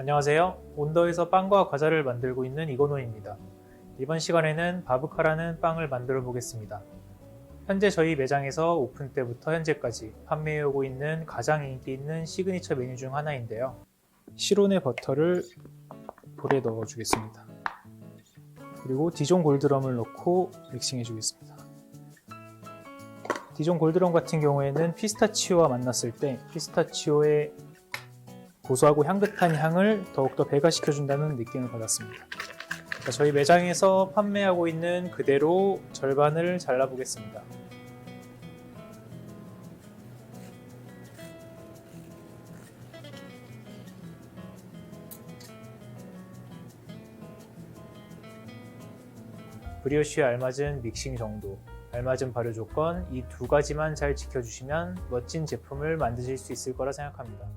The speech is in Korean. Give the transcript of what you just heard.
안녕하세요. 온더에서 빵과 과자를 만들고 있는 이건호입니다. 이번 시간에는 바브카라는 빵을 만들어 보겠습니다. 현재 저희 매장에서 오픈 때부터 현재까지 판매해 오고 있는 가장 인기 있는 시그니처 메뉴 중 하나인데요. 시로네 버터를 볼에 넣어 주겠습니다. 그리고 디존 골드럼을 넣고 믹싱해 주겠습니다. 디존 골드럼 같은 경우에는 피스타치오와 만났을 때 피스타치오의 고소하고 향긋한 향을 더욱더 배가시켜준다는 느낌을 받았습니다. 자, 저희 매장에서 판매하고 있는 그대로 절반을 잘라보겠습니다. 브리오쉬에 알맞은 믹싱 정도, 알맞은 발효 조건 이 두 가지만 잘 지켜주시면 멋진 제품을 만드실 수 있을 거라 생각합니다.